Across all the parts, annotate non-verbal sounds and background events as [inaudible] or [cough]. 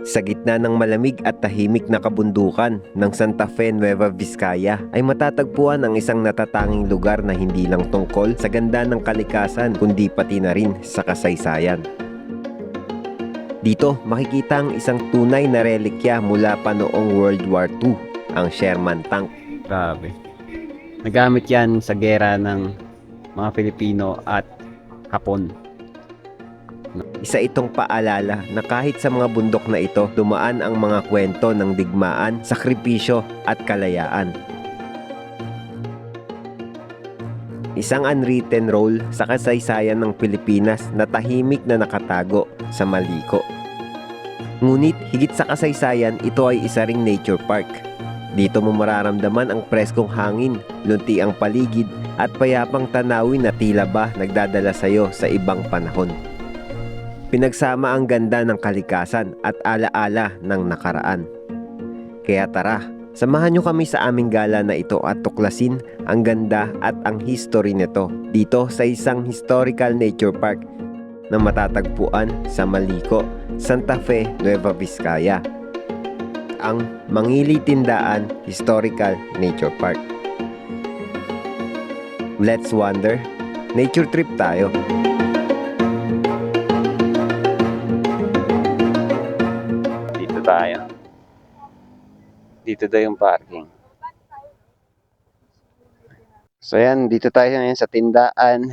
Sa gitna ng malamig at tahimik na kabundukan ng Santa Fe Nueva Vizcaya ay matatagpuan ang isang natatanging lugar na hindi lang tungkol sa ganda ng kalikasan kundi pati na rin sa kasaysayan. Dito makikita ang isang tunay na relikya mula pa noong World War II, ang Sherman Tank. Grabe. Nagamit yan sa gera ng mga Pilipino at Hapon. Isa itong paalala na kahit sa mga bundok na ito, dumaan ang mga kwento ng digmaan, sakripisyo at kalayaan. Isang unwritten role sa kasaysayan ng Pilipinas na tahimik na nakatago sa Maliko. Ngunit higit sa kasaysayan, ito ay isa ring nature park. Dito mo mararamdaman ang preskong hangin, lunti ang paligid at payapang tanawin na tila ba nagdadala sa'yo sa ibang panahon. Pinagsama ang ganda ng kalikasan at alaala ng nakaraan. Kaya tara, samahan nyo kami sa aming gala na ito at tuklasin ang ganda at ang history nito dito sa isang historical nature park na matatagpuan sa Maliko, Santa Fe, Nueva Vizcaya. Ang Mangili Tindaan Historical Nature Park. Let's wander. Nature trip tayo. Dito tayo. Dito daw yung parking. So yan, dito tayo ngayon sa Tindaan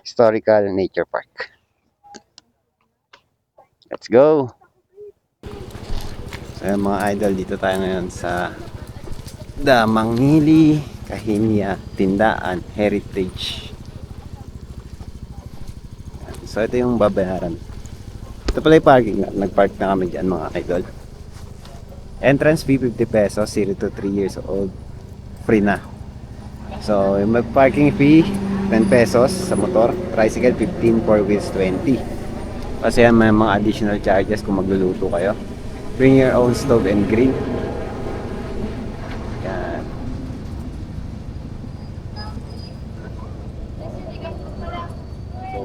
Historical Nature Park. Let's go! So yan mga idol, dito tayo ngayon sa Damangili Kahinia Tindaan Heritage. So ito yung babayaran. Ito pala yung parking na. Nag-park na kami dyan mga idol. Entrance fee 50 pesos, 0 to 3 years old. Free na. So, yung mag-parking fee, 10 pesos sa motor. Tricycle, 15. Four wheels, 20. Kasi yan, may mga additional charges kung magluluto kayo. Bring your own stove and grill. Yan. So,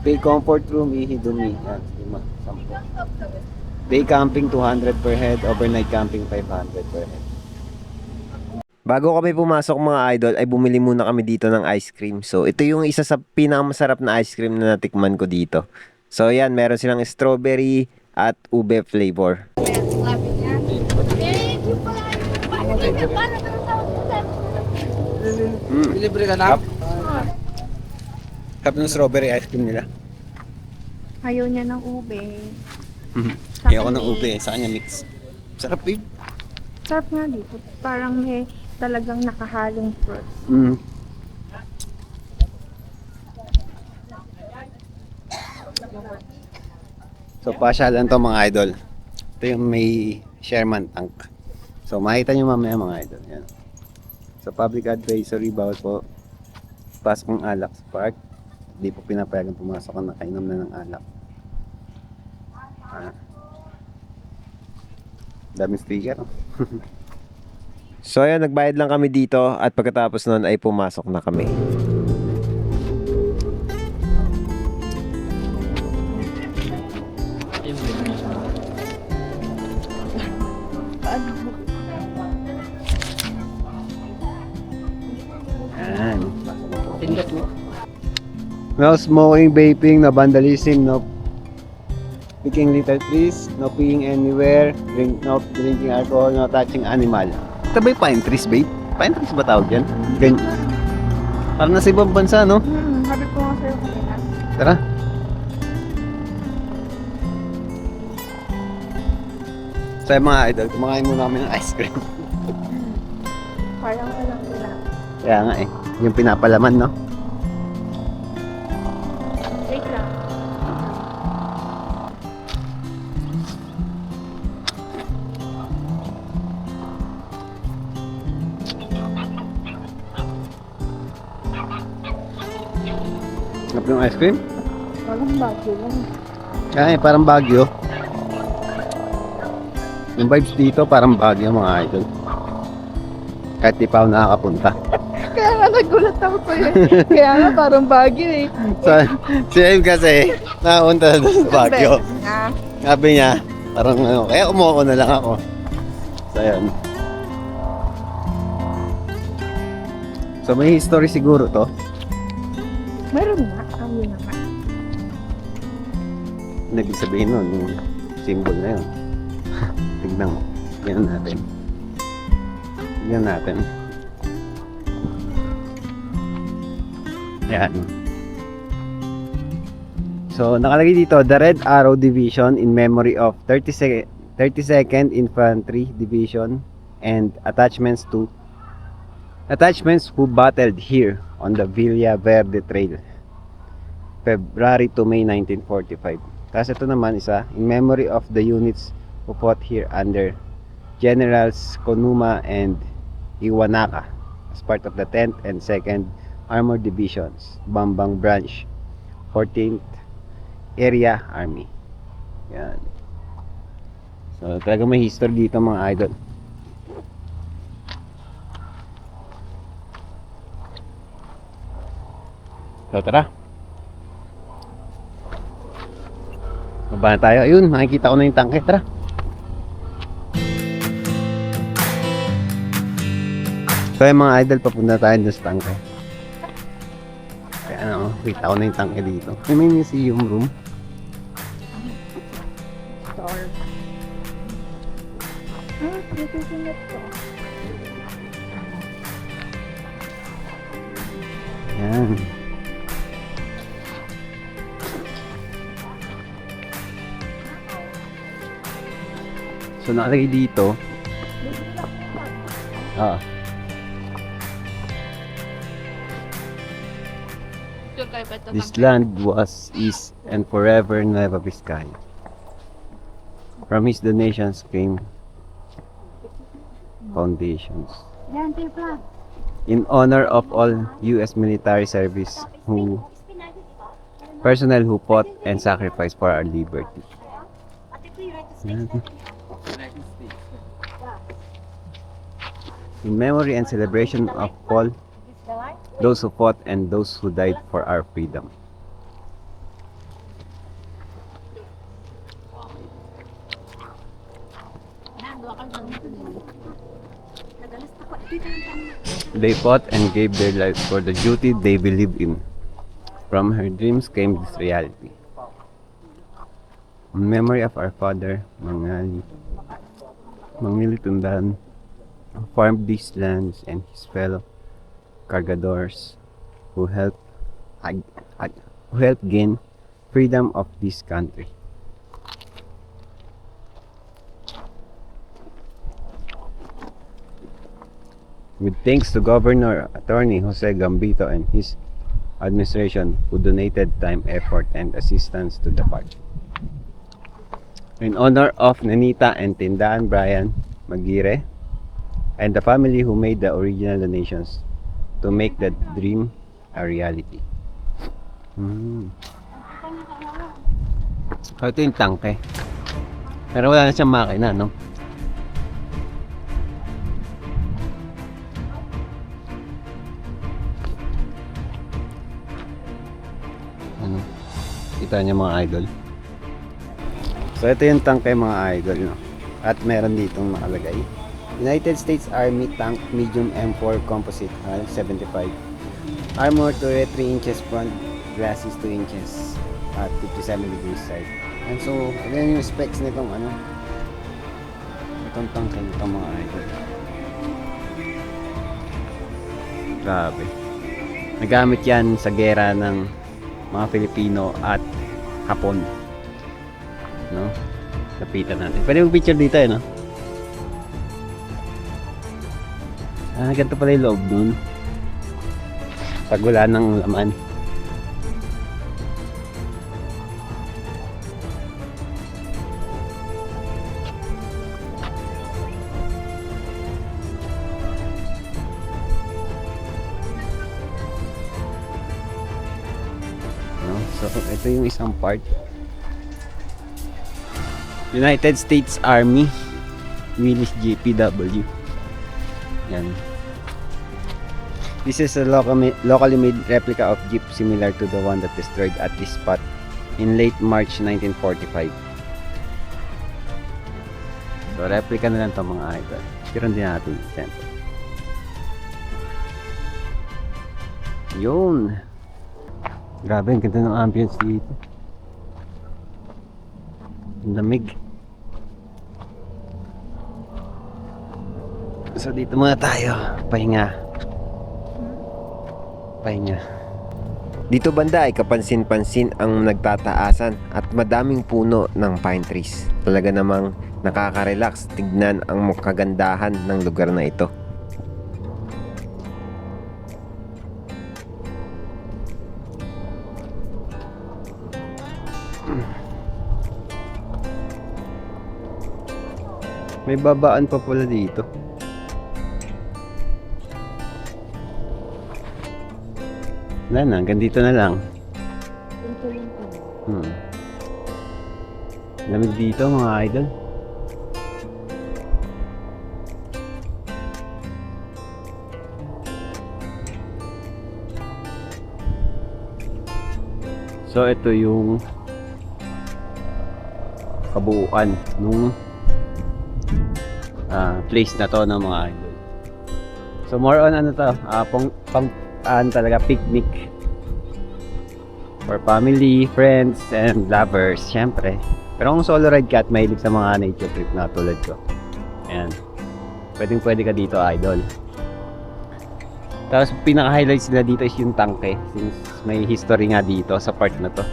Day comfort room, ihi dumi. Yan, lima, sampo. Day camping, 200 per head. Overnight camping, 500 per head. Bago kami pumasok mga idol ay bumili muna kami dito ng ice cream. So ito yung isa sa pinakamasarap na ice cream na natikman ko dito. So yan, meron silang strawberry at ube flavor. Mm. Libre ka na? Cup ng strawberry ice cream nila. Ayaw niya ng ube. Ayoko ng ube, sa kanya mix. Sarap eh. Sarap nga dito. Parang may talagang nakahalong fruits. Mm. So, pasyalan to mga idol. Ito yung may Sherman tank. So, makita nyo mamaya mga idol. Yan. So, public advisory bawal po pasok ng alak sa park. Hindi po pinapayagan pumasok ang nakainom na ng alak. Ah. Daming sticker. oh. [laughs] So ayan, nagbayad lang kami dito at pagkatapos nun ay pumasok na kami. Yan. Pindot mo. No smoking, vaping, no vandalism, no picking little trees, no peeing anywhere, drink, no drinking alcohol, no touching animal. Ito ba yung pine trees, babe? Pine trees ba tawag yan? Gan Parang nasa ibang bansa, no? Hmm, sabi ko nga sa'yo kanina. Tara. So yung mga idol, kumakain muna kami ng ice cream. [laughs] Parang walang sila. Kaya nga eh, yung pinapalaman, no? Yung ice cream. Walang bagyo lang. Ay, parang Baguio. Yung vibes dito parang Baguio mga idol. Kahit di pa ako nakakapunta. [laughs] Kaya nga nagulat ako sa'yo. Kaya nga parang bagyo eh. So, si kasi, naunta na sa nga. Sabi niya, parang ano, kaya umuko na lang ako. So, yun. So, may history siguro to. Meron nga. Ayun na nga. Naging sabihin nun, yung symbol na yun. [laughs] Tignan mo. Tignan natin. Tignan natin. Yan. So, nakalagay dito, the Red Arrow Division in memory of 30 32nd Infantry Division and attachments to attachments who battled here on the Villa Verde Trail February to May 1945. Tapos ito naman isa, in memory of the units who fought here under Generals Konuma and Iwanaka as part of the 10th and 2nd Armored Divisions, Bambang Branch, 14th Area Army. Yan. So, talaga may history dito mga idol. So, tara. Baba na tayo. Ayun, makikita ko na yung tangke. Tara. So yung mga idol, papunta tayo dun sa tangke. Kaya ano, kita ko na yung tangke dito. May may museum room. Store. Ah. Yan. So nakalagay dito. Ah. This land was, is, and forever Nueva Vizcaya. From his donations came foundations. In honor of all U.S. military service who personnel who fought and sacrificed for our liberty. In memory and celebration of all those who fought and those who died for our freedom. They fought and gave their lives for the duty they believed in. From her dreams came this reality. In memory of our father, Mangali, Mangilitundan, who farmed these lands and his fellow cargadores who helped, ag- who helped gain freedom of this country. With thanks to Governor Attorney Jose Gambito and his administration who donated time, effort, and assistance to the party. In honor of Nanita and Tindaan Brian Magire and the family who made the original donations to make the dream a reality. Hmm. So, ito yung tangke. Pero wala na siyang makina, no? Ano? Kita niyo mga idol. So ito yung tanke mga idol no. At meron ditong nakalagay. United States Army Tank Medium M4 Composite hull 75. Armor turret 3 inches front, glasses 2 inches at 57 degrees side. And so, ayan yung specs nitong ano. Itong tanke nito mga idol. Grabe. Nagamit yan sa gera ng mga Pilipino at Hapon. No? Lapitan natin. Pwede mag picture dito eh, no? Ah, ganito pala yung loob nun. Pag wala ng laman. No? So, ito yung isang part. United States Army Willis JPW. Yan. This is a locally, locally made replica of jeep similar to the one that destroyed at this spot in late March 1945. So replica na lang to mga idol. Tiran din natin siyempre. Yun. Grabe, ang ganda ng ambience dito. Ang lamig. So dito muna tayo. Pahinga. Pahinga. Dito banda ay kapansin-pansin ang nagtataasan at madaming puno ng pine trees. Talaga namang nakaka-relax tignan ang kagandahan ng lugar na ito. May babaan pa pala dito. Wala na, hanggang dito na lang. Ito lang po. Hmm. Lamig dito mga idol. So ito yung kabuuan nung ah, place na to ng mga idol. So more on ano to, ah, pang, pang aan talaga picnic for family, friends, and lovers, syempre. Pero kung solo ride ka at mahilig sa mga nature trip na tulad ko, ayan, pwedeng pwede ka dito, idol. Tapos pinaka-highlight sila dito is yung tangke since may history nga dito sa part na to.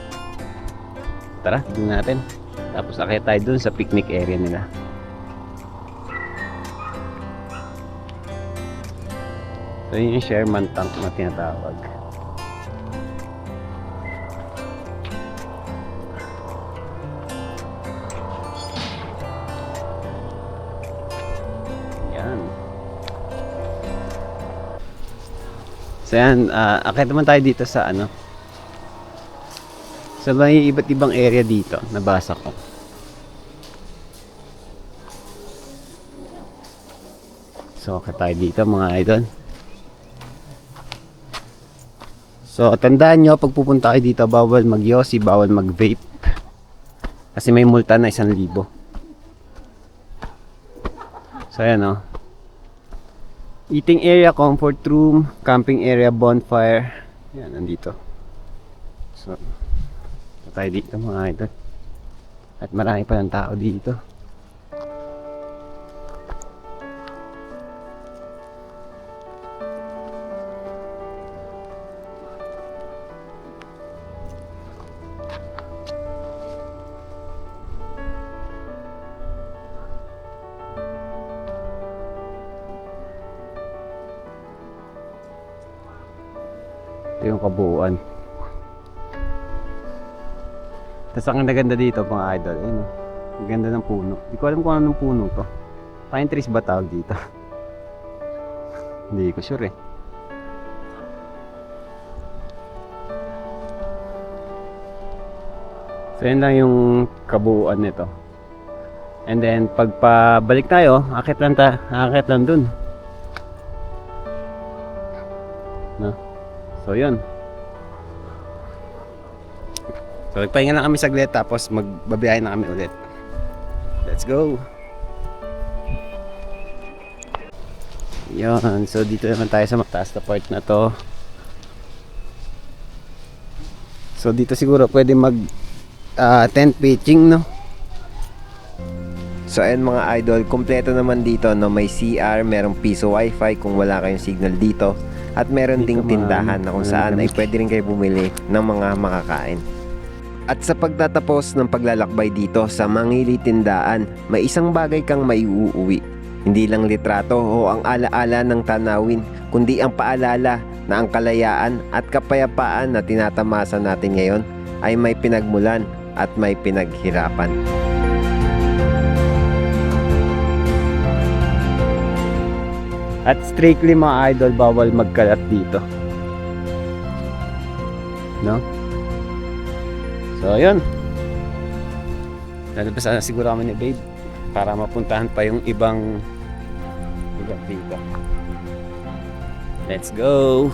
Tara, tingnan natin. Tapos akit tayo dun sa picnic area nila. So yun yung Sherman tank na tinatawag. Yan. So yan, uh, akit naman tayo dito sa ano. Sa may iba't ibang area dito, nabasa ko. So, akit tayo dito mga idol. So, tandaan nyo, pag pupunta kayo dito, bawal mag-yossi, bawal mag-vape. Kasi may multa na isang libo. So, ayan o. Eating area, comfort room, camping area, bonfire. Yan, nandito. So, tayo dito mga idol. At marami pa ng tao dito. Yung kabuuan. Tapos ang ganda dito mga idol. Ayun, oh. ang ganda ng puno. Hindi ko alam kung anong puno to. Pine trees ba tawag dito? [laughs] Hindi ko sure eh. So yun lang yung kabuuan nito. And then pag pabalik tayo, akit lang ta, akit lang dun. So yun. So nagpahinga lang kami saglit tapos magbabiyahe na kami ulit. Let's go! Yun, so dito naman tayo sa mataas na part na to. So dito siguro pwede mag ah, tent pitching no? So ayun mga idol, kumpleto naman dito no may CR, merong piso wifi kung wala kayong signal dito at meron ding tindahan na kung saan ay pwede rin kayo bumili ng mga makakain. At sa pagtatapos ng paglalakbay dito sa Mangili Tindaan, may isang bagay kang maiuuwi. Hindi lang litrato o ang alaala ng tanawin, kundi ang paalala na ang kalayaan at kapayapaan na tinatamasa natin ngayon ay may pinagmulan at may pinaghirapan. At strictly mga idol, bawal magkalat dito. No? So, yun. Lalabas na siguro kami ni babe para mapuntahan pa yung ibang lugar dito. Let's go!